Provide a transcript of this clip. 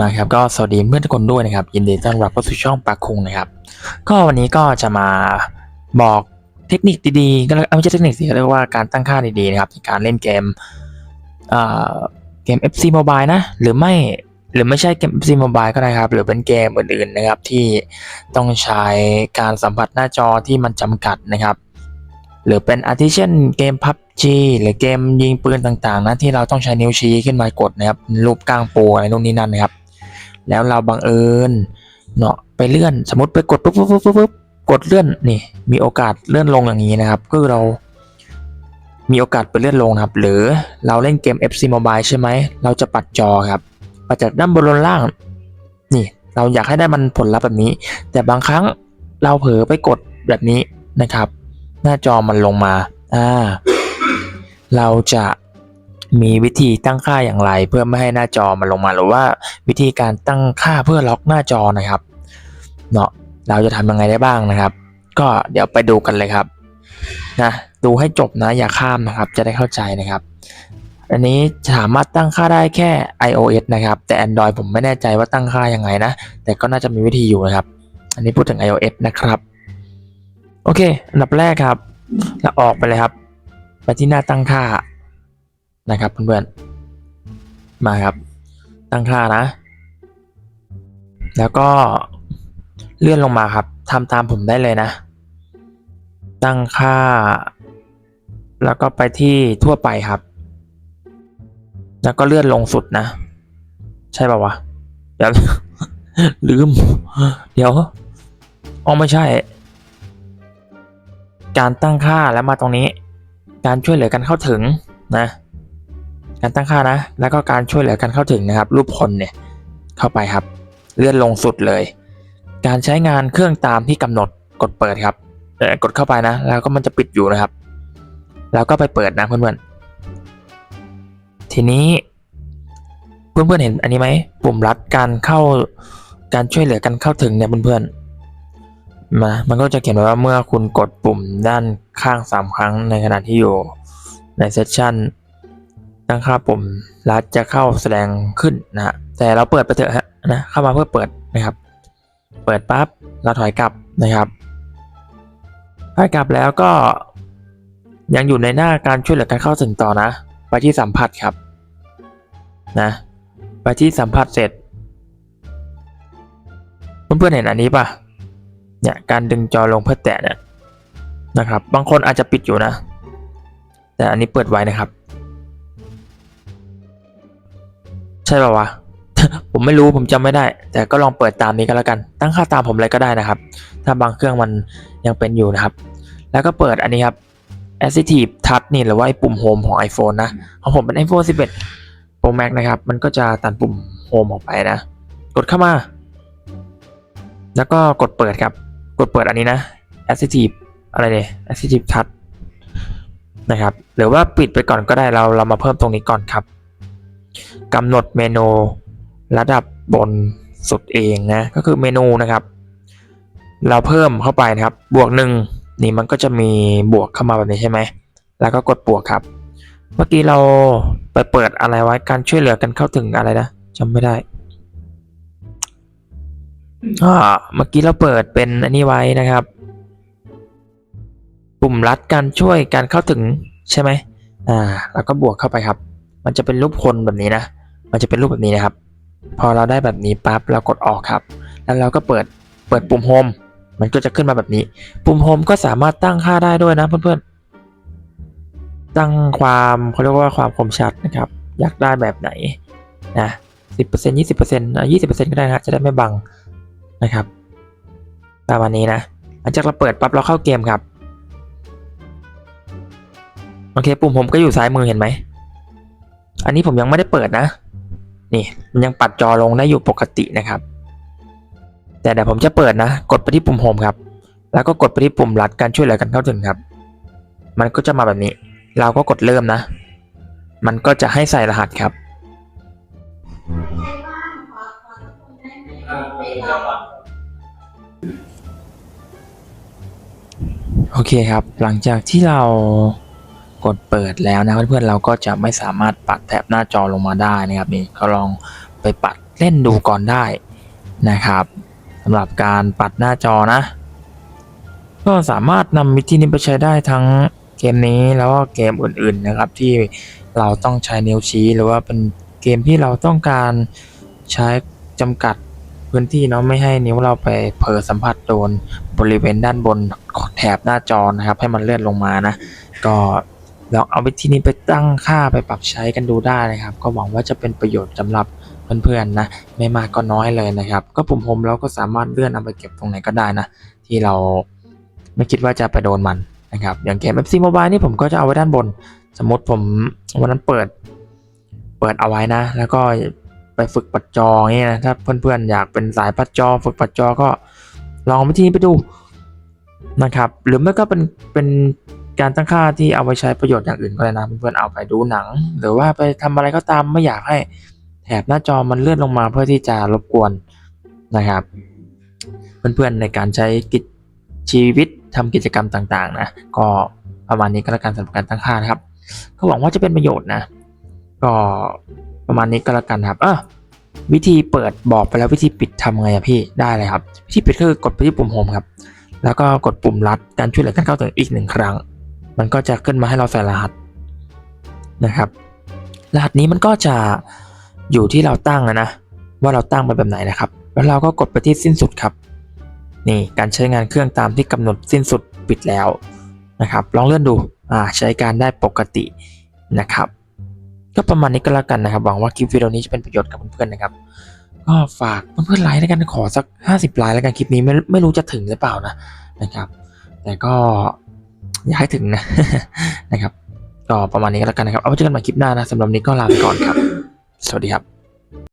มาครับก็สวัสดีเพื่อนทุกคนด้วยนะครับ ยินดีต้อนรับเข้าสู่ช่องปากคุงนะครับ ก็วันนี้ก็จะมาบอกเทคนิคดีๆก็ไม่ใช่เทคนิคสิเรียกว่าการตั้งค่าดีๆนะครับในการเล่นเกมเอ่อเกม FC Mobile นะ หรือไม่หรือไม่ใช่เกม FC Mobile ก็ได้ครับ หรือเป็นเกมอื่นๆนะครับที่ต้องใช้การสัมผัสหน้าจอที่มันจำกัดนะครับ หรือเป็นอาทิเช่นเกม PUBG หรือเกมยิงปืนต่างๆนะที่เราต้องใช้นิ้วชี้ขึ้นมากดนะครับรูปก้างปูอะไรนู่นนี่นั่นนะครับ แล้วเราบังเอิญเนาะไปเลื่อนสมมติไปกดปุ๊บปุ๊บปุ๊บปุ๊บปุ๊บกดเลื่อนนี่มีโอกาสเลื่อนลงอย่างนี้นะครับก็คือเรา มีโอกาสไปเลื่อนลงนะครับ หรือเราเล่นเกม FC Mobile ใช่ไหมเราจะปัดจอครับปัดจากด้านบนลงล่าง นี่เราอยากให้ได้มันผลลัพธ์แบบนี้ แต่บางครั้งเราเผลอไปกดแบบนี้นะครับ หน้าจอมันลงมา อ่า เราจะมีวิธีตั้งค่าอย่างไร เพื่อไม่ให้หน้าจอมันลงมา หรือว่าวิธีการตั้งค่าเพื่อล็อกหน้าจอนะครับ เนาะเราจะทำยังไงได้บ้างนะครับ ก็เดี๋ยวไปดูกันเลยครับ นะ ดูให้จบนะ อย่าข้ามนะครับ จะได้เข้าใจนะครับ อันนี้สามารถตั้งค่าได้แค่ iOS นะครับ แต่ Android ผมไม่แน่ใจว่าตั้งค่ายังไงนะ แต่ก็น่าจะมีวิธีอยู่นะครับ อันนี้พูดถึง iOS นะครับ โอเค อันดับแรกครับ เราออกไปเลยครับ ไปที่หน้าตั้งค่านะครับเพื่อนๆ มาครับ ตั้งค่านะ แล้วก็เลื่อนลงมาครับทำตามผมได้เลยนะ ตั้งค่า แล้วก็ไปที่ทั่วไปครับ แล้วก็เลื่อนลงสุดนะ ใช่ป่าวะ เดี๋ยวลืม เดี๋ยวอ๋อไม่ใช่ การตั้งค่าแล้วมาตรงนี้ การช่วยเหลือกันเข้าถึงนะ การตั้งค่านะ แล้วก็การช่วยเหลือกันเข้าถึงนะครับ รูปคนเนี่ยเข้าไปครับ เลื่อนลงสุดเลย การใช้งานเครื่องตามที่กำหนดกดเปิดครับเอ่กดเข้าไปนะ แล้วก็มันจะปิดอยู่นะครับ แล้วก็ไปเปิดนะเพื่อนๆทีนี้เพื่อนๆเห็นอันนี้ไหมปุ่มรัดการเข้าการช่วยเหลือกันเข้าถึงเนี่ยเพื่อนๆ มามันก็จะเขียนไว้ว่าเมื่อคุณกดปุ่มด้านข้าง 3 ครั้งในขณะที่อยู่ในเซสชันตั้งค่าปุ่มรัดจะเข้าแสดงขึ้นนะฮะแต่เราเปิดไปเถอะฮะนะเข้ามาเพื่อเปิดนะครับ เปิดปั๊บเราถอยกลับนะครับถอยกลับแล้วก็ยังอยู่ในหน้าการช่วยเหลือการเข้าถึงต่อนะ ไปที่สัมผัสครับนะไปที่สัมผัสเสร็จเพื่อนๆเห็นอันนี้ปะ เนี่ยการดึงจอลงเพื่อแตะเนี่ยนะครับ บางคนอาจจะปิดอยู่นะ แต่อันนี้เปิดไว้นะครับ ใช่ป่าวะผมไม่รู้ผมจำไม่ได้ แต่ก็ลองเปิดตามนี้ก็แล้วกัน ตั้งค่าตามผมเลยก็ได้นะครับ ถ้าบางเครื่องมันยังเป็นอยู่นะครับ แล้วก็เปิดอันนี้ครับ Assistive Touch นี่หรือว่าปุ่ม Home ของ iPhone นะของผมเป็น iPhone 11 Pro Max นะครับ มันก็จะตัดปุ่ม Home ออกไปนะ กดเข้ามา แล้วก็กดเปิดครับ กดเปิดอันนี้นะ Assistive อะไรเนี่ย Assistive Touch นะครับ หรือว่าปิดไปก่อนก็ได้เราเรามาเพิ่มตรงนี้ก่อนครับกำหนดเมนูระดับบนสุดเองนะ ก็คือเมนูนะครับ เราเพิ่มเข้าไปนะครับ บวกหนึ่งนี่มันก็จะมีบวกเข้ามาแบบนี้ใช่ไหม แล้วก็กดบวกครับ เมื่อกี้เราไปเปิดอะไรไว้การช่วยเหลือกันเข้าถึงอะไรนะจำไม่ได้ อ่าเมื่อกี้เราเปิดเป็นอันนี้ไว้นะครับ ปุ่มรัดการช่วยการเข้าถึงใช่ไหมอ่าแล้วก็บวกเข้าไปครับ มันจะเป็นรูปคนแบบนี้นะ มันจะเป็นรูปแบบนี้นะครับ พอเราได้แบบนี้ปั๊บเรากดออกครับ แล้วเราก็เปิดเปิดปุ่มโฮมมันก็จะขึ้นมาแบบนี้ ปุ่มโฮมก็สามารถตั้งค่าได้ด้วยนะเพื่อนๆ ตั้งความเขาเรียกว่าความคมชัดนะครับ อยากได้แบบไหนนะสิบเปอร์เซ็นยี่สิบเปอร์เซ็นต์ยี่สิบเปอร์เซ็นต์ก็ได้นะจะได้ไม่บัง นะครับตามวันนี้นะหลังจากเราเปิดปั๊บเราเข้าเกมครับโอเคปุ่มผมก็อยู่ซ้ายมือเห็นไหมอันนี้ผมยังไม่ได้เปิดนะ นี่มันยังปัดจอลงได้อยู่ปกตินะครับ แต่เดี๋ยวผมจะเปิดนะ กดไปที่ปุ่มโฮมครับ แล้วก็กดไปที่ปุ่มรัดการช่วยเหลือกันเข้าถึงครับ มันก็จะมาแบบนี้ เราก็กดเริ่มนะ มันก็จะให้ใส่รหัสครับ โอเคครับ หลังจากที่เรากดเปิดแล้วนะเพื่อนๆเราก็จะไม่สามารถปัดแถบหน้าจอลงมาได้นะครับนี่ก็ลองไปปัดเล่นดูก่อนได้นะครับสำหรับการปัดหน้าจอนะ ก็สามารถนำวิธีนี้ไปใช้ได้ทั้งเกมนี้แล้วก็เกมอื่นๆนะครับ ที่เราต้องใช้นิ้วชี้หรือว่าเป็นเกมที่เราต้องการใช้จำกัดพื้นที่เนาะไม่ให้นิ้วเราไปเผลอสัมผัสโดน บริเวณด้านบนแถบหน้าจอนะครับ ให้มันเลื่อนลงมานะ ก็ลองเอาวิธีนี้ไปตั้งค่าไปปรับใช้กันดูได้นะครับ ก็หวังว่าจะเป็นประโยชน์สำหรับเพื่อนๆนะ ไม่มากก็น้อยเลยนะครับ ก็ปุ่มโฮมเราก็สามารถเลื่อนเอาไปเก็บตรงไหนก็ได้นะ ที่เราไม่คิดว่าจะไปโดนมันนะครับ อย่างเกม FC Mobile นี่ผมก็จะเอาไว้ด้านบน สมมติผมวันนั้นเปิด เปิดเอาไว้นะ แล้วก็ไปฝึกปัดจอเงี้ยนะถ้าเพื่อนๆอยากเป็นสายปัดจอ ฝึกปัดจอก็ ลองวิธีนี้ไปดูนะครับ หรือไม่ก็เป็นเป็นการตั้งค่าที่เอาไปใช้ประโยชน์อย่างอื่นก็ได้นะเพื่อนๆเอาไปดูหนัง หรือว่าไปทำอะไรก็ตามไม่อยากให้แถบหน้าจอมันเลื่อนลงมาเพื่อที่จะรบกวนนะครับ เพื่อนๆในการใช้กิจชีวิตทำกิจกรรมต่างๆนะก็ประมาณนี้ก็แล้วกันสำหรับการตั้งค่านะครับก็หวังว่าจะเป็นประโยชน์นะ ก็ประมาณนี้ก็แล้วกันครับเออ วิธีเปิดบอกไปแล้ววิธีปิดทำไงอะพี่ได้เลยครับ วิธีปิดคือกดไปที่ปุ่มโฮมครับ แล้วก็กดปุ่มลัดการช่วยเหลือการเข้าถึงอีกหนึ่งครั้ง มันก็จะขึ้นมาให้เราใส่รหัสนะครับ รหัสนี้มันก็จะอยู่ที่เราตั้งนะ ว่าเราตั้งไปแบบไหนนะครับ แล้วเราก็กดไปที่สิ้นสุดครับ นี่การใช้งานเครื่องตามที่กำหนดสิ้นสุดปิดแล้วนะครับ ลองเลื่อนดูอ่าใช้การได้ปกตินะครับ ก็ประมาณนี้ก็แล้วกันนะครับ หวังว่าคลิปวิดีโอนี้จะเป็นประโยชน์กับเพื่อนๆนะครับ ก็ฝากเพื่อนๆไลค์แล้วกันขอสัก 50ไลค์แล้วกันคลิปนี้ไม่ไม่รู้จะถึงหรือเปล่านะนะครับ แต่ก็อยากให้ถึงนะนะครับก็ประมาณนี้ก็แล้วกันนะครับ เอาไว้เจอกันใหม่คลิปหน้านะสำหรับนี้ก็ลาไปก่อนครับ สวัสดีครับ